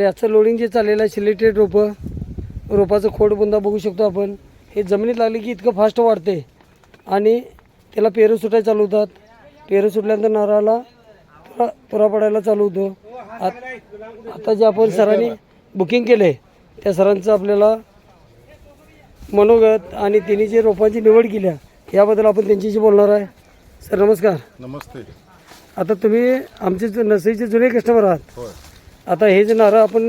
याचं लोडिंग जे चाललेलं आहे सिलेक्टेड रोपं रोपाचं खोड बुंदा बघू शकतो आपण. हे जमिनीत लागले की इतकं फास्ट वाढते. आणि त्याला पेरं सुटायला चालू होतात. पेरं सुटल्यानंतर नारळाला तुरा तुरा पडायला चालू होतो. आत- आता जे आपण सरांनी बुकिंग केले त्या सरांचं आपल्याला मनोगत आणि त्यांनी जे रोपांची निवड केल्या याबद्दल आपण त्यांच्याशी बोलणार आहे. सर नमस्कार. नमस्ते. आता तुम्ही आमचे जो नर्सरीचे जुने कस्टमर आहात. आता हे जे नारळ आपण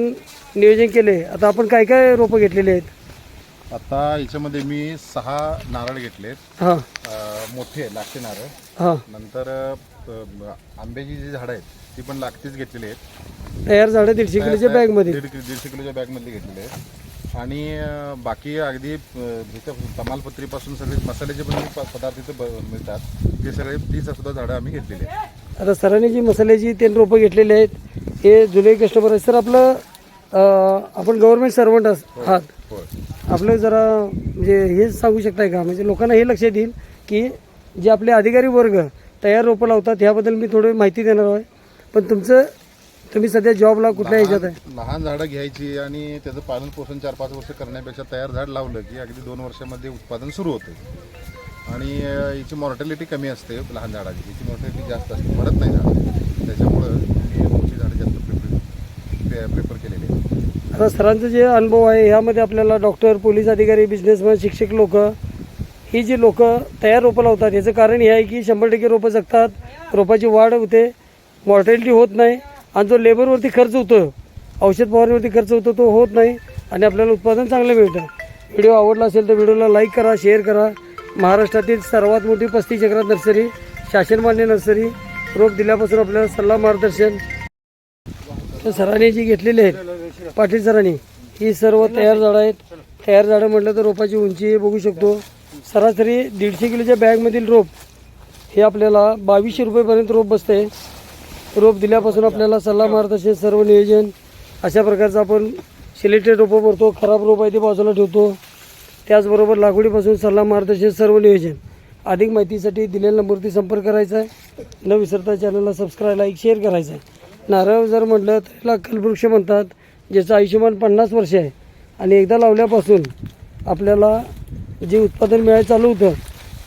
नियोजन केले आता आपण काय काय रोपं घेतलेले आहेत? आता याच्यामध्ये मी सहा नारळ घेतलेत. हां. अं, मोठे लागते नारळ हां. नंतर अं, आंब्याची जी झाडं आहेत ती पण लागतीच घेतलेली आहेत. तयार झाडं दीडशे किलोच्या बॅगमध्ये. दीड किलो दीडशे किलोच्या बॅगमधली घेतलेली आहेत. आणि अं, बाकी अगदी अं, इथं तमालपत्रीपासून सगळे मसाल्याचे पण प- पदार्थ इथं ब- मिळतात ते सगळे तीच सुद्धा झाडं आम्ही घेतलेली आहेत. आता सरांनी जी मसाल्याची तीन रोपं घेतलेली आहेत हे जुने कस्टमर आहेत. सर आपलं अं, आपण गव्हर्नमेंट सर्वंट आहात. आपलं जरा म्हणजे हे सांगू शकताय का? म्हणजे लोकांना हे लक्षात येईल की जे आपले अधिकारी वर्ग तयार रोपं लावतात ह्याबद्दल मी थोडी माहिती देणार आहे. पण तुमचं तुम्ही सध्या जॉबला कुठल्या ह्याच्यात आहे? लहान झाडं घ्यायची आणि त्याचं पालन पोषण चार पाच वर्ष करण्यापेक्षा तयार झाड लावलं की अगदी दोन वर्षामध्ये उत्पादन सुरू होतं. आणि अं, याची मॉर्टॅलिटी कमी असते लहान झाडाची. याची मॉर्टॅलिटी जास्त असते मरत नाही झाड. त्याच्यामुळं प्रिफर केलेले आता सरांचं जे अनुभव आहे ह्यामध्ये आपल्याला डॉक्टर पोलीस अधिकारी बिझनेसमॅन शिक्षक लोक ही जी लोक तयार रोपं लावतात याचं कारण हे आहे की शंभर टक्के रोपं जगतात रोपाची वाढ होते मॉर्टॅलिटी होत नाही आणि जो लेबरवरती खर्च होतो औषध फवारणीवरती खर्च होतो तो होत नाही आणि आपल्याला उत्पादन चांगलं मिळतं. व्हिडिओ आवडला असेल तर व्हिडिओला लाईक करा शेअर करा. महाराष्ट्रातील सर्वात मोठी पस्तीस चक्रात नर्सरी शासनमान्य नर्सरी रोप दिल्यापासून आपल्याला सल्ला मार्गदर्शन तर सरांनी जी घेतलेली आहेत पाटील सरांनी ही सर्व तयार झाडं आहेत. तयार झाडं म्हटलं तर रोपाची उंची बघू शकतो. सरासरी दीडशे किलोच्या बॅगमधील रोप हे आपल्याला बावीसशे रुपयेपर्यंत रोप बसते रोप दिल्यापासून आपल्याला सल्ला मार्गदर्शन सर्व नियोजन. अशा प्रकारचं आपण सिलेक्टेड रोपं भरतो खराब रोप आहे ते बाजूला ठेवतो. त्याचबरोबर लागवडीपासून सल्ला मार्गदर्शन सर्व नियोजन. अधिक माहितीसाठी दिलेल्या नंबरवरती संपर्क करायचा आहे. न विसरता चॅनलला सबस्क्राईब लाईक शेअर करायचं आहे. नारळ जर म्हटलं तर याला कल्पवृक्ष म्हणतात ज्याचं आयुष्यमान पन्नास वर्ष आहे. आणि एकदा लावल्यापासून आपल्याला जे उत्पादन मिळायला चालू होतं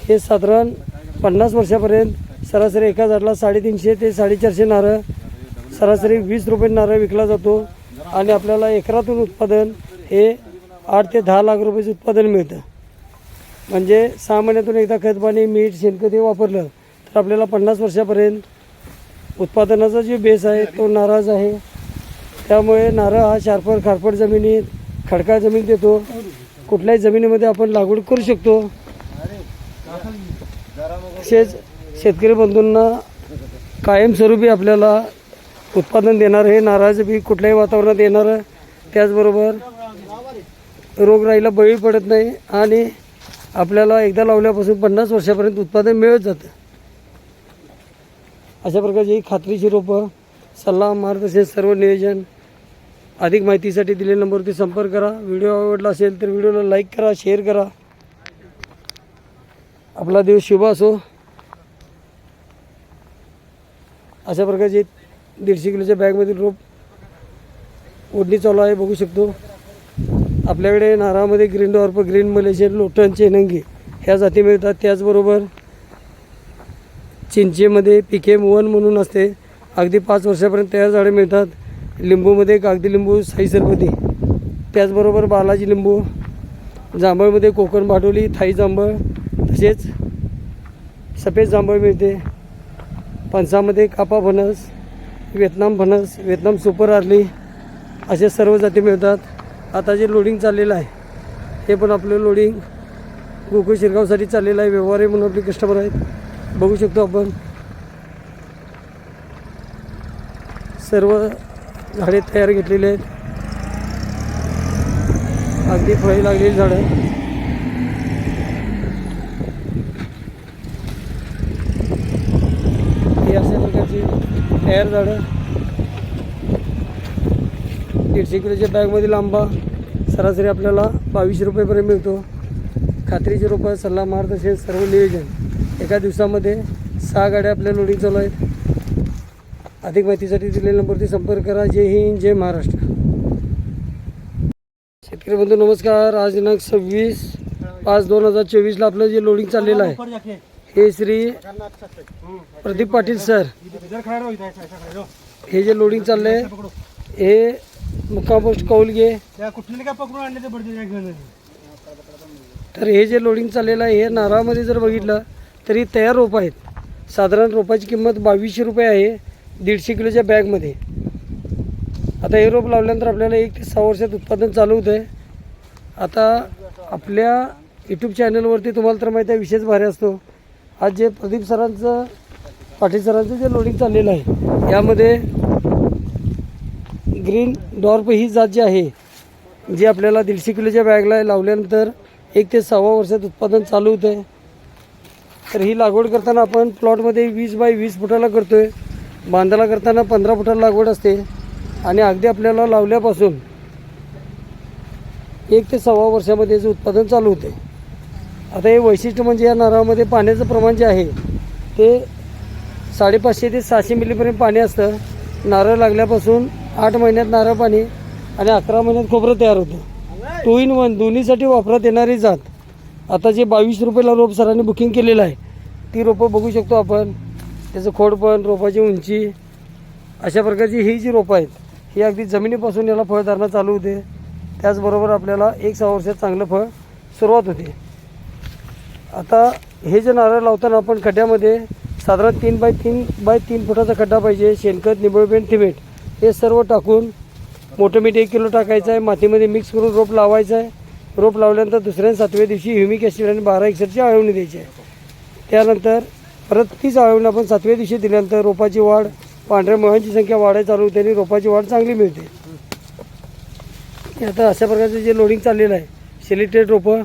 हे साधारण पन्नास वर्षापर्यंत सरासरी एका झाडाला साडेतीनशे ते साडेचारशे नारळ सरासरी वीस रुपये नारळ विकला जातो. आणि आपल्याला एकरातून उत्पादन हे आठ ते दहा लाख रुपयाचं उत्पादन मिळतं. म्हणजे सहा महिन्यातून एकदा खतपाणी मीठ शेणखत हे वापरलं तर आपल्याला पन्नास वर्षापर्यंत उत्पादनाचा जो बेस आहे तो नाराज आहे. त्यामुळे नारळ हा शार्पर खारपट जमिनीत खडकाळ जमीन देतो. कुठल्याही जमिनीमध्ये आपण लागवड करू शकतो. तसेच शेतकरी बंधूंना कायमस्वरूपी आपल्याला उत्पादन देणारं हे नारळाचं बी कुठल्याही वातावरणात येणारं त्याचबरोबर रोगराईला बळी पडत नाही आणि आपल्याला एकदा लावल्यापासून पन्नास वर्षापर्यंत उत्पादन मिळत जातं. अशा प्रकारची खात्रीची रोपं सल्ला मार्गदर्शन सर्व नियोजन अधिक माहितीसाठी दिलेल्या नंबरवरती संपर्क करा. व्हिडिओ आवडला असेल तर व्हिडिओला लाईक करा शेअर करा. आपला दिवस शुभ असो. अशा प्रकारचे दीडशे किलोच्या बॅगमधील रोप ओढणी चालू आहे बघू शकतो. आपल्याकडे नारळामध्ये ग्रीन डॉर्प ग्रीन मलेशियन लोटन चेनंगी ह्या जाती मिळतात. त्याचबरोबर चिंचेमध्ये पिके वन म्हणून असते. अगदी पाच वर्षापर्यंत तयार झाडे मिळतात. लिंबूमध्ये कागदी लिंबू साई सरबती त्याचबरोबर बालाजी लिंबू जांभळमध्ये कोकण भाडोली थाई जांभळ तसेच सफेद जांभळ मिळते. फणसामध्ये कापा फणस व्हिएतनाम फणस व्हिएतनाम सुपर आर्ली असे सर्व जाती मिळतात. आता जे लोडिंग चाललेलं आहे हे पण आपलं लोडिंग गोकुळ शिरगावसाठी चाललेलं आहे. व्यवहार आहे म्हणून आपले कस्टमर आहेत. बघू शकतो आपण. सर्व झाडे तयार घेतलेली आहेत. अगदी फळी लागलेली झाडं. ही अशा प्रकारची तयार झाडं. दीडशे किलोच्या बॅगमध्ये आंबा सरासरी आपल्याला बावीसशे रुपयेपर्यंत मिळतो. खात्रीचे रुपये सल्ला मार्गदर्शन सर्व नियोजन. एका दिवसामध्ये सहा गाड्या आपल्या लोडिंग चालू आहेत. अधिक माहितीसाठी दिलेल्या नंबरवरती संपर्क करा. जय हिंद जय महाराष्ट्र. शेतकरी बंधू नमस्कार. आज दिनांक सव्वीस पाच दोन हजार चोवीसला आपलं जे लोडिंग चाललेलं आहे हे श्री प्रदीप पाटील सर. हे जे लोडिंग चाललंय हे मुक्का पोस्ट कौलगे तर हे जे लोडिंग चाललेलं आहे हे नारळामध्ये जर बघितलं तरी तयार रोप आहेत. साधारण रोपाची किंमत बावीसशे रुपये आहे दीडशे किलोच्या बॅगमध्ये. आता हे रोप लावल्यानंतर आपल्याला एक ते सहा वर्षात उत्पादन चालू होतं आहे आता आपल्या यूट्यूब चॅनलवरती तुम्हाला तर माहिती आहे विशेष भारी असतो. आज जे प्रदीप सरांचं पाटील सरांचं जे लोडिंग चाललेलं आहे यामध्ये ग्रीन डॉर्प ही जात जी आहे जी आपल्याला दीडशे किलोच्या बॅगला लावल्यानंतर एक ते सहावा वर्षात उत्पादन चालू होतं आहे तर ही लागवड करताना आपण प्लॉटमध्ये वीस बाय वीस फुटाला करतो आहे बांधाला करताना पंधरा फुटाला लागवड असते. आणि अगदी आपल्याला लावल्यापासून एक ते सव्वा वर्षामध्ये याचं उत्पादन चालू होते. आता हे वैशिष्ट्य म्हणजे या नारळामध्ये पाण्याचं प्रमाण जे आहे ते साडेपाचशे ते सहाशे मिलीपर्यंत पाणी असतं. नारळ लागल्यापासून आठ महिन्यात नारळ पाणी आणि अकरा महिन्यात खोबरं तयार होतं. टू इन वन दोन्हीसाठी वापरात येणारी जात आता जे बावीस रुपयाला रोप सरांनी बुकिंग केलेलं आहे ती रोपं बघू शकतो आपण. त्याचं खोडपण रोपाची उंची अशा प्रकारची ही जी रोपं आहेत ही अगदी जमिनीपासून याला फळधारणा चालू होते. त्याचबरोबर आपल्याला एक सहा वर्षात चांगलं फळ सुरुवात होते. आता हे जे नारळ लावताना आपण खड्ड्यामध्ये साधारण तीन बाय तीन बाय तीन फुटाचा खड्डा पाहिजे शेणखत निंबळपेंट थिमेट हे सर्व टाकून मोठं मीठ एक किलो टाकायचं आहे मातीमध्ये मिक्स करून रोप लावायचं आहे. रोप लावल्यानंतर दुसऱ्या आणि सातव्या दिवशी ह्युमिक ॲसिड आणि बारा एक्सरची आळवणी द्यायची आहे. त्यानंतर परत तीच आळवणी आपण सातव्या दिवशी दिल्यानंतर रोपाची वाढ पांढऱ्या मुळांची संख्या वाढायला चालू होते आणि रोपाची वाढ चांगली मिळते. आता अशा प्रकारचं जे लोडिंग चाललेलं आहे सिलेक्टेड रोपं